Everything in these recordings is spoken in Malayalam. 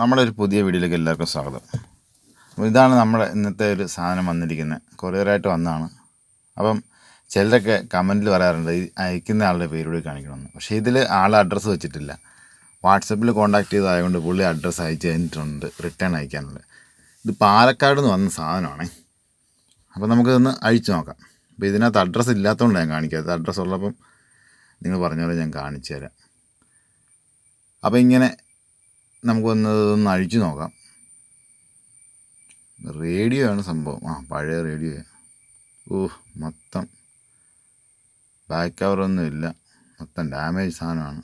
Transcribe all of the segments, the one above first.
നമ്മുടെ ഒരു പുതിയ വീഡിയോയിലേക്ക് എല്ലാവർക്കും സ്വാഗതം. അപ്പോൾ ഇതാണ് നമ്മൾ ഇന്നത്തെ ഒരു സാധനം വന്നിരിക്കുന്നത് കൊറിയറായിട്ട് വന്നതാണ്. അപ്പം ചിലരൊക്കെ കമന്റിൽ പറയാറുണ്ട് ഈ അയക്കുന്ന ആളുടെ പേരോട് കാണിക്കണമെന്ന്. പക്ഷേ ഇതിൽ ആൾ അഡ്രസ്സ് വെച്ചിട്ടില്ല. വാട്സപ്പിൽ കോൺടാക്ട് ചെയ്തതായതുകൊണ്ട് പുള്ളി അഡ്രസ്സ് അയച്ച് കഴിഞ്ഞിട്ടുണ്ട് റിട്ടേൺ അയക്കാനുള്ളത് ഇത് പാലക്കാട് നിന്ന് വന്ന സാധനമാണേ. അപ്പോൾ നമുക്കിതൊന്ന് അഴിച്ചു നോക്കാം. അപ്പോൾ ഇതിനകത്ത് അഡ്രസ്സ് ഇല്ലാത്തതുകൊണ്ട് ഞാൻ കാണിക്കാത്തത്. അഡ്രസ്സ് ഉള്ളപ്പം നിങ്ങൾ പറഞ്ഞ പോലെ ഞാൻ കാണിച്ചു തരാം. അപ്പോൾ ഇങ്ങനെ നമുക്കൊന്ന് ഒന്ന് അഴിച്ചു നോക്കാം. റേഡിയോ ആണ് സംഭവം. ആ പഴയ റേഡിയോ. ഓ മൊത്തം. ബാക്ക് കവറൊന്നും ഇല്ല. മൊത്തം ഡാമേജ് സാധനമാണ്.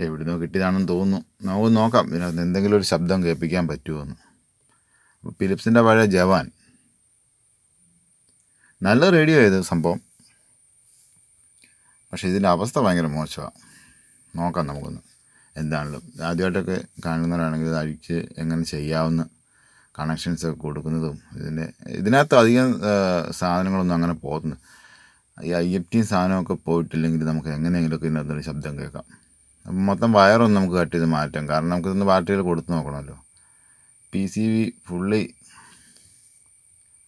എവിടുന്നോ കിട്ടിയതാണെന്ന് തോന്നുന്നു. നമുക്ക് നോക്കാം. ഇതിനകത്ത് എന്തെങ്കിലും ഒരു ശബ്ദം കേൾപ്പിക്കാൻ പറ്റുമോ അപ്പോൾ ഫിലിപ്സിന്റെ പഴയ ജവാൻ. നല്ല റേഡിയോ ഇത് സംഭവം. പക്ഷേ ഇതിന്റെ അവസ്ഥ ഭയങ്കര മോശമാണ് നോക്കാം നമുക്കൊന്ന്. എന്താണല്ലോ. ആദ്യമായിട്ടൊക്കെ കാണുന്നവരാണെങ്കിൽ ഇത് അഴിച്ച് എങ്ങനെ ചെയ്യാവുന്ന കണക്ഷൻസ് ഒക്കെ കൊടുക്കുന്നതും ഇതിന്റെ ഇതിനകത്ത് അധികം സാധനങ്ങളൊന്നും അങ്ങനെ പോകുന്നു ഈ ഐ എഫ് ടി സാധനമൊക്കെ പോയിട്ടില്ലെങ്കിൽ നമുക്ക് എങ്ങനെയെങ്കിലുമൊക്കെ ഇതിനകത്തൊരു ശബ്ദം കേൾക്കാം. അപ്പം മൊത്തം വയറൊന്നും നമുക്ക് കട്ട് ചെയ്ത് മാറ്റാം. കാരണം നമുക്കിതൊന്ന് ബാറ്ററിയിൽ കൊടുത്ത് നോക്കണമല്ലോ. പി സി വി ഫുള്ളി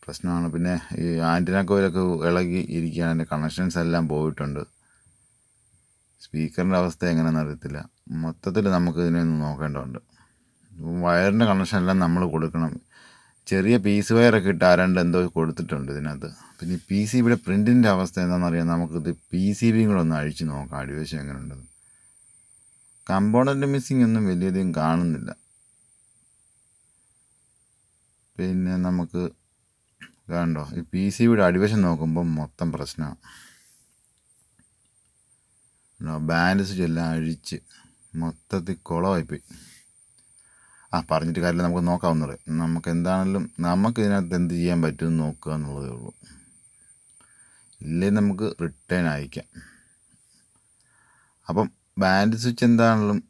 പ്രശ്നമാണ്. പിന്നെ ഈ ആന്റിന കോയിലൊക്കെ ഇളകി ഇരിക്കുകയാണ്. കണക്ഷൻസ് എല്ലാം പോയിട്ടുണ്ട്. സ്പീക്കറിന്റെ അവസ്ഥ എങ്ങനെയാണെന്ന് അറിയത്തില്ല. മൊത്തത്തിൽ നമുക്ക് ഇതിനെ ഒന്ന് നോക്കേണ്ടതുണ്ട്. വയറിന്റെ കണക്ഷൻ എല്ലാം നമ്മൾ കൊടുക്കണം. ചെറിയ പീസ് വയറൊക്കെ ഇട്ട് ആരാണ്ട് എന്തോ കൊടുത്തിട്ടുണ്ട് ഇതിനകത്ത്. പിന്നെ പി സി ബിയുടെ പ്രിന്റിന്റെ അവസ്ഥ എന്താണെന്ന് അറിയാം നമുക്കിത് പി സി ബിയും കൂടെ ഒന്ന് അഴിച്ച് നോക്കാം. അടിവശം എങ്ങനെ ഉണ്ടെന്ന് കമ്പോണന്റ് മിസ്സിങ് ഒന്നും വലിയധികം കാണുന്നില്ല. പിന്നെ നമുക്ക് കണ്ടോ ഈ പി സി ബിയുടെ അടിവശം നോക്കുമ്പോൾ മൊത്തം പ്രശ്നമാണ്. ബാൻഡ് സ്വിച്ച് എല്ലാം അഴിച്ച് മൊത്തത്തിൽ കുളമായിപ്പോയി. ആ പറഞ്ഞിട്ട് കാര്യമില്ല. നമുക്ക് നോക്കാവുന്നത് നമുക്ക് എന്താണെങ്കിലും നമുക്ക് ഇതിനകത്ത് എന്ത് ചെയ്യാൻ പറ്റുമെന്ന് നോക്കുക എന്നുള്ളതേ ഉള്ളൂ. ഇല്ലേ നമുക്ക് റിട്ടേൺ അയക്കാം. അപ്പം ബാൻഡ് സ്വിച്ച് എന്താണെങ്കിലും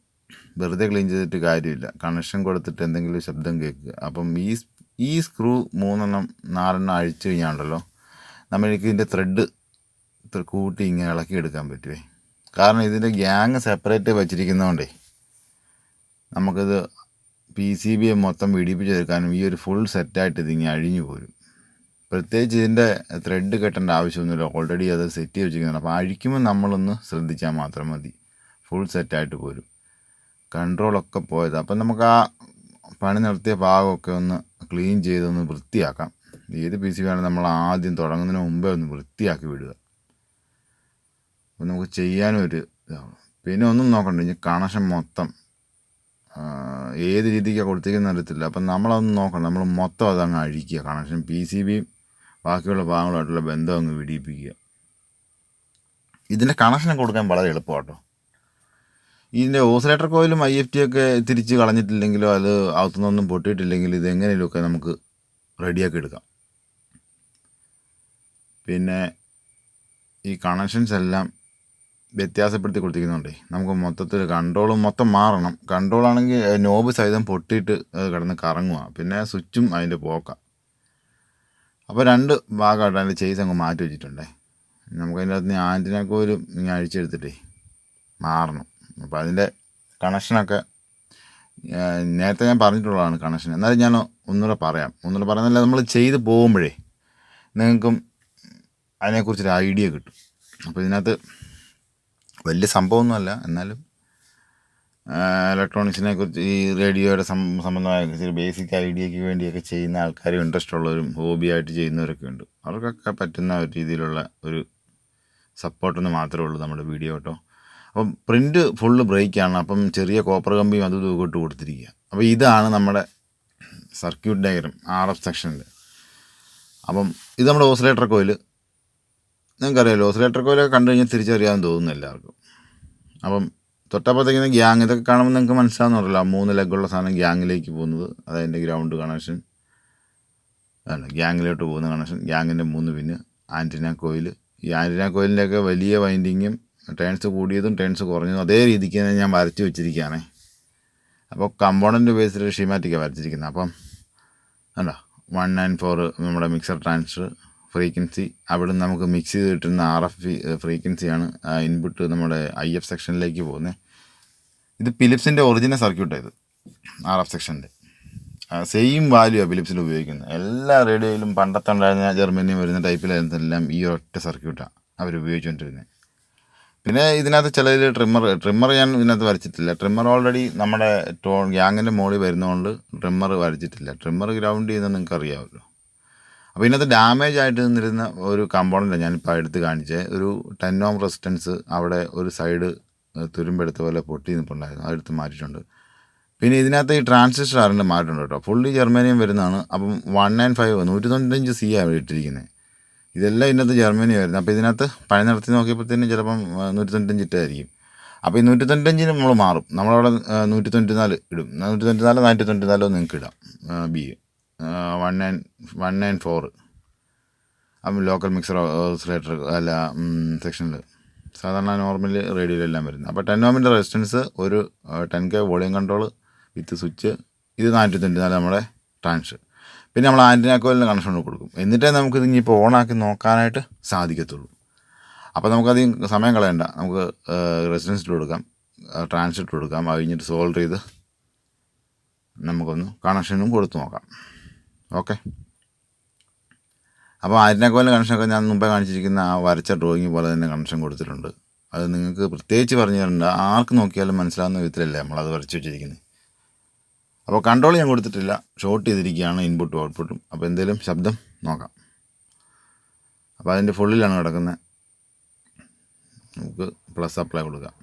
വെറുതെ ക്ലീൻ ചെയ്തിട്ട് കാര്യമില്ല. കണക്ഷൻ കൊടുത്തിട്ട് എന്തെങ്കിലും ശബ്ദം കേൾക്കുക. അപ്പം ഈ ഈ സ്ക്രൂ മൂന്നെണ്ണം നാലെണ്ണം അഴിച്ചു കഴിഞ്ഞാണ്ടല്ലോ നമ്മൾക്ക് ഇതിന്റെ ത്രെഡ് കൂട്ടി ഇങ്ങനെ ഇളക്കി എടുക്കാൻ പറ്റുമേ കാരണം ഇതിന്റെ ഗ്യാങ് സെപ്പറേറ്റ് വെച്ചിരിക്കുന്നതുകൊണ്ടേ നമുക്കിത് പി സി ബി മൊത്തം പിടിപ്പിച്ചെടുക്കാനും ഈ ഒരു ഫുൾ സെറ്റായിട്ട് ഇതിങ്ങനെ അഴിഞ്ഞു പോരും. പ്രത്യേകിച്ച് ഇതിന്റെ ത്രെഡ് കെട്ടേണ്ട ആവശ്യമൊന്നുമില്ല. ഓൾറെഡി അത് സെറ്റ് ചെയ്ത് വെച്ചിരിക്കുന്നത് അപ്പോൾ അഴിക്കുമ്പോൾ നമ്മളൊന്ന് ശ്രദ്ധിച്ചാൽ മാത്രം മതി. ഫുൾ സെറ്റായിട്ട് പോരും. കൺട്രോളൊക്കെ പോയത്. അപ്പം നമുക്ക് ആ പണി നടത്തിയ ഭാഗമൊക്കെ ഒന്ന് ക്ലീൻ ചെയ്തൊന്ന് വൃത്തിയാക്കാം. ഏത് പി സി ബി ആണെങ്കിൽ നമ്മൾ ആദ്യം തുടങ്ങുന്നതിന് മുമ്പേ ഒന്ന് വൃത്തിയാക്കി വിടുക. അപ്പം നമുക്ക് ചെയ്യാനും ഒരു ഇതാവും പിന്നെ ഒന്നും നോക്കണ്ട ഇനി കണക്ഷൻ മൊത്തം. ഏത് രീതിക്കാണ് കൊടുത്തിരിക്കുന്ന അറിയത്തില്ല. അപ്പം നമ്മളതൊന്നും നോക്കണം നമ്മൾ മൊത്തം അതങ്ങ് അഴിക്കുക. കണക്ഷൻ പി സി ബിയും ബാക്കിയുള്ള ഭാഗങ്ങളുമായിട്ടുള്ള ബന്ധം അങ്ങ് വിടിയിപ്പിക്കുക. ഇതിന്റെ കണക്ഷൻ കൊടുക്കാൻ വളരെ എളുപ്പമാട്ടോ. ഇതിന്റെ ഓസിലേറ്റർ കോയിലും ഐ എഫ് ടി ഒക്കെ തിരിച്ച് കളഞ്ഞിട്ടില്ലെങ്കിലോ അത് അകത്തുനിന്നൊന്നും പൊട്ടിയിട്ടില്ലെങ്കിലും ഇത് എങ്ങനെയൊക്കെ നമുക്ക് റെഡിയാക്കി എടുക്കാം. പിന്നെ ഈ കണക്ഷൻസ് എല്ലാം വ്യത്യാസപ്പെടുത്തി കൊടുത്തിരിക്കുന്നുണ്ടേ. നമുക്ക് മൊത്തത്തിൽ കൺട്രോൾ മൊത്തം മാറണം. കൺട്രോൾ ആണെങ്കിൽ നോബ് സഹിതം പൊട്ടിയിട്ട് കിടന്ന് കറങ്ങുക പിന്നെ സ്വിച്ചും അതിന്റെ പോക്കാം. അപ്പോൾ രണ്ട് ഭാഗമായിട്ട് അതിന്റെ ചെയ്സ് അങ്ങ് മാറ്റി വെച്ചിട്ടുണ്ടേ. നമുക്ക് അതിന്റെ അകത്ത് ആന്റിന കോയിലും ഇങ്ങനെ അഴിച്ചെടുത്തിട്ടേ മാറണം. അപ്പോൾ അതിന്റെ കണക്ഷനൊക്കെ നേരത്തെ ഞാൻ പറഞ്ഞിട്ടുള്ളതാണ് കണക്ഷൻ എന്നാലും ഞാൻ ഒന്നുകൂടെ പറയാം. ഒന്നുകൂടെ പറയുന്നില്ല നമ്മൾ ചെയ്ത് പോകുമ്പോഴേ നിങ്ങൾക്കും അതിനെക്കുറിച്ചൊരു ഐഡിയ കിട്ടും. അപ്പോൾ ഇതിനകത്ത് വലിയ സംഭവമൊന്നുമല്ല. എന്നാലും ഇലക്ട്രോണിക്സിനെ കുറിച്ച് ഈ റേഡിയോയുടെ സംബന്ധമായ ബേസിക് ഐഡിയയ്ക്ക് വേണ്ടിയൊക്കെ ചെയ്യുന്ന ആൾക്കാരും ഇൻട്രസ്റ്റ് ഉള്ളവരും ഹോബിയായിട്ട് ചെയ്യുന്നവരൊക്കെ ഉണ്ട്. അവർക്കൊക്കെ പറ്റുന്ന ഒരു രീതിയിലുള്ള ഒരു സപ്പോർട്ടൊന്നും മാത്രമേ ഉള്ളൂ നമ്മുടെ വീഡിയോ കേട്ടോ അപ്പം പ്രിന്റ് ഫുള്ള് ബ്രേക്കാണ് അപ്പം ചെറിയ കോപ്പർ കമ്പിയും അതും ഇതും ഇട്ട് കൊടുത്തിരിക്കുക. അപ്പോൾ ഇതാണ് നമ്മുടെ സർക്യൂട്ട് ഡയഗ്രം ആർ എഫ് സെക്ഷനിൽ അപ്പം ഇത് നമ്മുടെ ഓസിലേറ്റർ കോയിൽ നിങ്ങൾക്കറിയാലോ ഓസിലേറ്റർ കോയിലൊക്കെ കണ്ടു കഴിഞ്ഞാൽ തിരിച്ചറിയാമെന്ന് തോന്നുന്നു എല്ലാവർക്കും. അപ്പം തൊട്ടപ്പുറത്തേക്കുന്ന ഗ്യാങ് ഇതൊക്കെ കാണുമ്പോൾ നിങ്ങൾക്ക് മനസ്സിലാവുന്നറിയില്ല മൂന്ന് ലെഗുള്ള സാധനം ഗ്യാങ്ങിലേക്ക് പോകുന്നത് അതതിന്റെ ഗ്രൗണ്ട് കണക്ഷൻ അല്ല ഗ്യാങ്ങിലോട്ട് പോകുന്ന കണക്ഷൻ ഗ്യാങ്ങിന്റെ മൂന്ന് പിന്ന് ആന്റിന കോയിൽ. ഈ ആന്റിന കോയിലിന്റെയൊക്കെ വലിയ വൈൻഡിങ്ങും ടേൺസ് കൂടിയതും ടേൺസ് കുറഞ്ഞതും അതേ രീതിക്ക് തന്നെ ഞാൻ വരച്ച് വെച്ചിരിക്കുകയാണേ. അപ്പോൾ കമ്പോണന്റ് ബേസിൽ ഷിമാറ്റിക്കാണ് വരച്ചിരിക്കുന്നത്. അപ്പം അല്ല വൺ നയൻ ഫോർ നമ്മുടെ മിക്സർ ട്രാൻസ്ഫർ ഫ്രീക്വൻസി അവിടെ നമുക്ക് മിക്സ് ചെയ്ത് കിട്ടുന്ന ആർ എഫ് ഫ്രീക്വൻസിയാണ് ഇൻപുട്ട് നമ്മുടെ ഐ എഫ് സെക്ഷനിലേക്ക് പോകുന്നത് ഇത് ഫിലിപ്സിന്റെ ഒറിജിനൽ സർക്യൂട്ടാണ് ഇത് ആർ എഫ് സെക്ഷന്റെ സെയിം വാല്യൂ ആണ് ഫിലിപ്സിൽ ഉപയോഗിക്കുന്നത്. എല്ലാ റേഡിയോയിലും പണ്ടത്തെ ഉണ്ടായിരുന്ന ജർമ്മനി വരുന്ന ടൈപ്പിലായിരുന്നെല്ലാം ഈ ഒറ്റ സർക്യൂട്ടാണ് അവർ ഉപയോഗിച്ചുകൊണ്ടിരുന്നത് പിന്നെ ഇതിനകത്ത് ചിലതിൽ ട്രിമ്മർ ട്രിമ്മർ ഞാൻ ഇതിനകത്ത് വരച്ചിട്ടില്ല. ട്രിമ്മർ ഓൾറെഡി നമ്മുടെ ടോൺ ഗ്യാങ്ങിന്റെ മുകളിൽ വരുന്നതുകൊണ്ട് ട്രിമ്മർ വരച്ചിട്ടില്ല. ട്രിമ്മർ ഗ്രൗണ്ട് ചെയ്യുന്നത് നിങ്ങൾക്ക് അറിയാമല്ലോ അപ്പോൾ ഇതിനകത്ത് ഡാമേജ് ആയിട്ട് നിന്നിരുന്ന ഒരു കമ്പോണന്റ് ഞാനിപ്പോൾ എടുത്ത് കാണിച്ചത് ഒരു ടെൻ ഓം റെസിസ്റ്റൻസ് അവിടെ ഒരു സൈഡ് തുരുമ്പെടുത്ത പോലെ പൊട്ടി നിൽപ്പുണ്ടായിരുന്നു അതെടുത്ത് മാറ്റിയിട്ടുണ്ട്. പിന്നെ ഇതിനകത്ത് ഈ ട്രാൻസിസ്റ്റർ ആറിന്റെ മാറ്റമുണ്ട് കേട്ടോ. ഫുള്ളി ജർമ്മനിയും വരുന്നതാണ്. അപ്പം വൺ നയൻ ഫൈവ് നൂറ്റി തൊണ്ണൂറ്റഞ്ച് സി ആണ് ഇട്ടിരിക്കുന്നത് ഇതെല്ലാം ഇതിനകത്ത് ജർമ്മനി വരുന്നത് അപ്പോൾ ഇതിനകത്ത് പണി നടത്തി നോക്കിയപ്പോഴത്തേനും ചിലപ്പം നൂറ്റി തൊണ്ണൂറ്റഞ്ച് ഇട്ടായിരിക്കും അപ്പോൾ ഈ നൂറ്റി തൊണ്ണൂറ്റഞ്ചിന് നമ്മൾ മാറും. നമ്മളവിടെ നൂറ്റി തൊണ്ണൂറ്റി നാല് ഇടും. നൂറ്റി തൊണ്ണൂറ്റി നാല് നാനൂറ്റി തൊണ്ണൂറ്റി നാലോ നിങ്ങൾക്ക് ഇടാം B one nine one nine four local mixer oscillator അല്ല സെക്ഷനിൽ സാധാരണ നോർമലി റേഡിയോയിലെല്ലാം വരുന്നത്. അപ്പോൾ ടെൻ ഓമിന്റെ റെസിസ്റ്റൻസ് ഒരു ten K volume control with switch ഇത് നാനൂറ്റി തൊണ്ണൂറ്റി നമ്മുടെ ട്രാൻസ് പിന്നെ നമ്മൾ ആന്റിന കോയിലിന് കണക്ഷൻ കൊടുക്കും. എന്നിട്ടേ നമുക്ക് ഇത് ഇനിയിപ്പോൾ ഓണാക്കി നോക്കാനായിട്ട് സാധിക്കത്തുള്ളൂ. അപ്പോൾ നമുക്കധികം സമയം കളയണ്ട. നമുക്ക് റെസിഡൻസിൽ കൊടുക്കാം. ട്രാൻസിറ്റ് കൊടുക്കാം. അത് കഴിഞ്ഞിട്ട് സോൾവ് ചെയ്ത് നമുക്കൊന്ന് കണക്ഷനും കൊടുത്തു നോക്കാം. ഓക്കെ. അപ്പോൾ ആയിരത്തിനക്കോലിന്റെ കണക്ഷനൊക്കെ ഞാൻ മുമ്പേ കാണിച്ചിരിക്കുന്ന ആ വരച്ച ഡ്രോയിങ് പോലെ തന്നെ കണക്ഷൻ കൊടുത്തിട്ടുണ്ട്. അത് നിങ്ങൾക്ക് പ്രത്യേകിച്ച് പറഞ്ഞു തരണ്ട. ആർക്ക് നോക്കിയാലും മനസ്സിലാവുന്ന വിധത്തിലല്ലേ നമ്മളത് വരച്ച് വെച്ചിരിക്കുന്നത്. അപ്പോൾ കൺട്രോൾ ഞാൻ കൊടുത്തിട്ടില്ല. ഷോർട്ട് ചെയ്തിരിക്കുകയാണ് ഇൻപുട്ടും ഔട്ട്പുട്ടും അപ്പോൾ എന്തെങ്കിലും ശബ്ദം നോക്കാം. അപ്പോൾ അതിന്റെ ഫുള്ളിലാണ് കിടക്കുന്നത് നമുക്ക് പ്ലസ് അപ്ലൈ കൊടുക്കാം.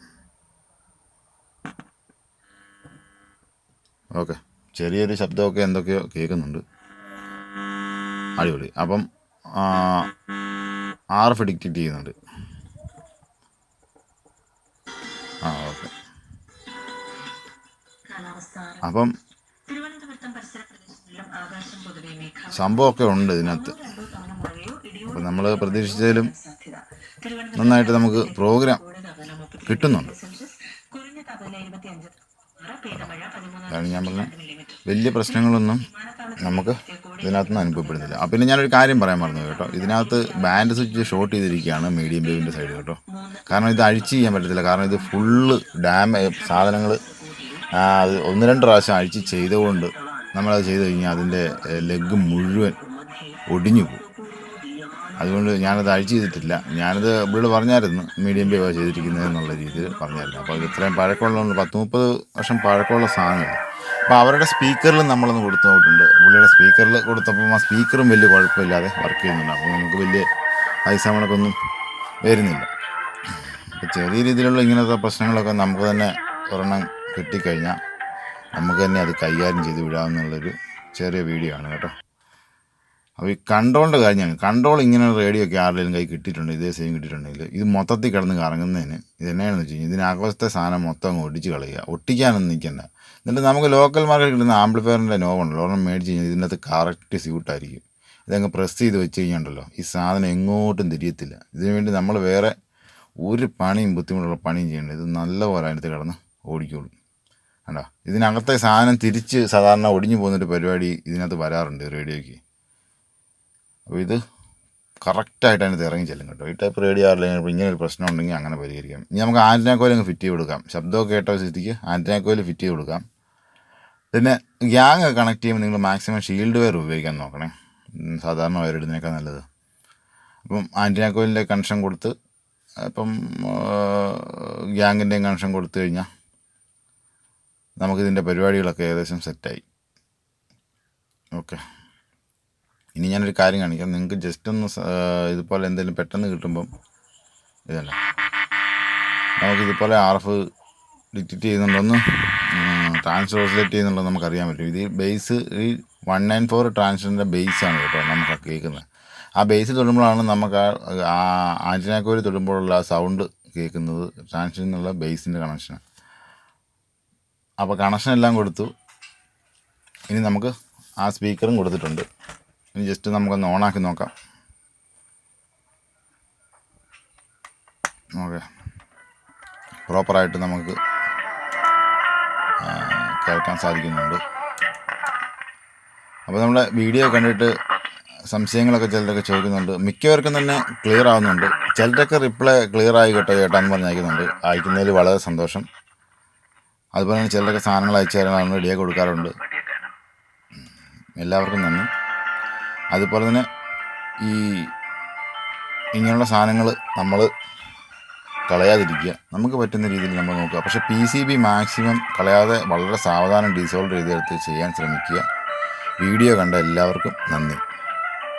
ഓക്കെ. ചെറിയൊരു ശബ്ദമൊക്കെ എന്തൊക്കെയോ കേൾക്കുന്നുണ്ട്. അടിപൊളി. അപ്പം ആർ എഫ് എഡിക്റ്റ് ചെയ്യുന്നുണ്ട്. ആ ഓക്കെ. അപ്പം സംഭവമൊക്കെ ഉണ്ട് ഇതിനകത്ത്. അപ്പം നമ്മൾ പ്രതീക്ഷിച്ചതിലും സാധ്യത നന്നായിട്ട് നമുക്ക് പ്രോഗ്രാം കിട്ടുന്നുണ്ട്. ആറ് കാരണം ഞാൻ പറഞ്ഞ വലിയ പ്രശ്നങ്ങളൊന്നും നമുക്ക് ഇതിനകത്തൊന്നും അനുഭവപ്പെടുന്നില്ല. അപ്പം പിന്നെ ഞാനൊരു കാര്യം പറയാൻ മറന്നു കേട്ടോ. ഇതിനകത്ത് ബാൻഡ് സ്വിച്ച് ഷോർട്ട് ചെയ്തിരിക്കുകയാണ് മീഡിയം വേവിന്റെ സൈഡ് കേട്ടോ. കാരണം ഇത് അഴിച്ച് ചെയ്യാൻ പറ്റത്തില്ല. കാരണം ഇത് ഫുള്ള് ഡാമേജ് സാധനങ്ങൾ അത് ഒന്ന് രണ്ട് പ്രാവശ്യം അഴിച്ച് ചെയ്തുകൊണ്ട് നമ്മളത് ചെയ്ത് കഴിഞ്ഞാൽ അതിന്റെ ലെഗ് മുഴുവൻ ഒടിഞ്ഞു പോകും. അതുകൊണ്ട് ഞാനത് അഴിച്ച് ചെയ്തിട്ടില്ല. ഞാനത് ഇവിടെ പറഞ്ഞായിരുന്നു മീഡിയം വേവ് ചെയ്തിരിക്കുന്നത് എന്നുള്ള രീതിയിൽ പറഞ്ഞായിരുന്നു. അപ്പോൾ ഇത് ഇത്രയും പഴക്കമുള്ളതുകൊണ്ട് പത്ത് മുപ്പത് വർഷം പഴക്കമുള്ള സാധനമല്ല. അപ്പോൾ അവരുടെ സ്പീക്കറിൽ നമ്മളൊന്ന് കൊടുത്തു നോക്കിയിട്ടുണ്ട്. പുള്ളിയുടെ സ്പീക്കറിൽ കൊടുത്തപ്പോൾ ആ സ്പീക്കറും വലിയ കുഴപ്പമില്ലാതെ വർക്ക് ചെയ്യുന്നുണ്ട്. അപ്പോൾ നമുക്ക് വലിയ പൈസ മുടക്കൊന്നും വരുന്നില്ല. ചെറിയ രീതിയിലുള്ള ഇങ്ങനത്തെ പ്രശ്നങ്ങളൊക്കെ നമുക്ക് തന്നെ ഒരെണ്ണം കിട്ടിക്കഴിഞ്ഞാൽ നമുക്ക് തന്നെ അത് കൈകാര്യം ചെയ്ത് വിടാമെന്നുള്ളൊരു ചെറിയ വീഡിയോ ആണ് കേട്ടോ. അപ്പോൾ ഈ കൺട്രോളിന്റെ കാര്യമാണ്. കൺട്രോൾ ഇങ്ങനെ റേഡിയോ ഒക്കെ ആരുടെയും കൈ കിട്ടിയിട്ടുണ്ട് ഇതേ സെയിം കിട്ടിയിട്ടുണ്ടെങ്കിൽ ഇത് മൊത്തത്തിൽ കിടന്ന് കറങ്ങുന്നതിന് ഇത് എന്നാണെന്ന് വെച്ച് കഴിഞ്ഞാൽ ഇതിനകത്തെ സാധനം മൊത്തം അങ്ങ് ഒടിച്ച് കളയുക. ഒട്ടിക്കാനൊന്നും നിൽക്കണ്ട. എന്നിട്ട് നമുക്ക് ലോക്കൽ മാർക്കറ്റിൽ കിട്ടുന്ന ആംപ്ലിഫയറിന്റെ നോവുണ്ടല്ലോ ഒരെണ്ണം മേടിച്ച് കഴിഞ്ഞാൽ ഇതിനകത്ത് കറക്റ്റ് സ്യൂട്ടായിരിക്കും ഇതങ്ങ് പ്രസ് ചെയ്ത് വെച്ച് കഴിഞ്ഞുണ്ടല്ലോ ഈ സാധനം എങ്ങോട്ടും തിരിയത്തില്ല. ഇതിനു വേണ്ടി നമ്മൾ വേറെ ഒരു പണിയും ബുദ്ധിമുട്ടുള്ള പണിയും ചെയ്യേണ്ടത് ഇത് നല്ലപോലെ അതിനകത്ത് കിടന്ന് ഓടിക്കോളും. കണ്ടോ? ഇതിനകത്തെ സാധനം തിരിച്ച് സാധാരണ ഒടിഞ്ഞു പോകുന്നൊരു പരിപാടി ഇതിനകത്ത് വരാറുണ്ട് റേഡിയോയ്ക്ക്. അപ്പോൾ ഇത് കറക്റ്റായിട്ട് അതിനകത്ത് ഇറങ്ങി ചെല്ലും കേട്ടോ. ഈ ടൈപ്പ് റേഡിയോ ഇപ്പോൾ ഇങ്ങനെ ഒരു പ്രശ്നം ഉണ്ടെങ്കിൽ അങ്ങനെ പരിഹരിക്കാം. ഇനി നമുക്ക് ആന്റിന കോയിൽ അങ്ങ് ഫിറ്റ് ചെയ്ത് കൊടുക്കാം. ശബ്ദമൊക്കെ കേട്ട സ്ഥിതിക്ക് ആന്റിന കോയിൽ ഫിറ്റ് ചെയ്ത് കൊടുക്കാം. പിന്നെ ഗ്യാങ് കണക്ട് ചെയ്യുമ്പോൾ നിങ്ങൾ മാക്സിമം ഷീൽഡ് വയർ ഉപയോഗിക്കാൻ നോക്കണേ. സാധാരണ വയർ ഇടുന്നതിനേക്കാൾ നല്ലത്. അപ്പം ആന്റിന കോയിലിന്റെ കണക്ഷൻ കൊടുത്ത് അപ്പം ഗ്യാങ്ങിന്റെയും കണക്ഷൻ കൊടുത്തു കഴിഞ്ഞാൽ നമുക്കിതിന്റെ പരിപാടികളൊക്കെ ഏകദേശം സെറ്റായി ഓക്കെ ഇനി ഞാനൊരു കാര്യം കാണിക്കാം. നിങ്ങൾക്ക് ജസ്റ്റ് ഒന്ന് ഇതുപോലെ എന്തെങ്കിലും പെട്ടെന്ന് കിട്ടുമ്പം ഇതല്ല? നമുക്ക് ഇതുപോലെ ആർ എഫ് ഡിറ്റക്റ്റ് ചെയ്യുന്നുണ്ടോന്ന് ട്രാൻസ്ഫർ ഓസിലേറ്റ് നമുക്ക് നമുക്കറിയാൻ പറ്റും. ഇത് ബേസ് ഈ വൺ നയൻ ഫോർ ട്രാൻസ്ഫറിന്റെ ബേസാണ് കേട്ടോ നമുക്ക് കേൾക്കുന്നത്. ആ ബേസ് തൊടുമ്പോഴാണ് നമുക്ക് ആ ആഞ്ചനാക്കോരി തൊടുമ്പോഴുള്ള സൗണ്ട് കേൾക്കുന്നത് ട്രാൻസ്ഫറിൽ നിന്നുള്ള ബേസിന്റെ കണക്ഷൻ അപ്പോൾ കണക്ഷൻ എല്ലാം കൊടുത്തു. ഇനി നമുക്ക് ആ സ്പീക്കറും കൊടുത്തിട്ടുണ്ട്. ഇനി ജസ്റ്റ് നമുക്കൊന്ന് ഓണാക്കി നോക്കാം. ഓക്കെ. പ്രോപ്പറായിട്ട് നമുക്ക് കേൾക്കാൻ സാധിക്കുന്നുണ്ട്. അപ്പോൾ നമ്മുടെ വീഡിയോ കണ്ടിട്ട് സംശയങ്ങളൊക്കെ ചിലരൊക്കെ ചോദിക്കുന്നുണ്ട്. മിക്കവർക്കും തന്നെ ക്ലിയർ ആവുന്നുണ്ട്. ചിലരൊക്കെ റിപ്ലൈ ക്ലിയർ ആയി കേട്ടോ ചേട്ടാ എന്ന് പറഞ്ഞ് അയക്കുന്നുണ്ട് അയക്കുന്നതിൽ വളരെ സന്തോഷം. അതുപോലെ തന്നെ ചിലരൊക്കെ സാധനങ്ങൾ അയച്ചു തരാനാണ് റെഡിയാക്കി കൊടുക്കാറുണ്ട്. എല്ലാവർക്കും നന്ദി. അതുപോലെ തന്നെ ഈ ഇങ്ങനെയുള്ള സാധനങ്ങൾ നമ്മൾ കളയാതിരിക്കുക. നമുക്ക് പറ്റുന്ന രീതിയിൽ നമ്മൾ നോക്കുക. പക്ഷേ പി സി ബി മാക്സിമം കളയാതെ വളരെ സാവധാനം ഡിസോൾവ് ചെയ്തെടുത്ത് ചെയ്യാൻ ശ്രമിക്കുക. വീഡിയോ കണ്ട എല്ലാവർക്കും നന്ദി.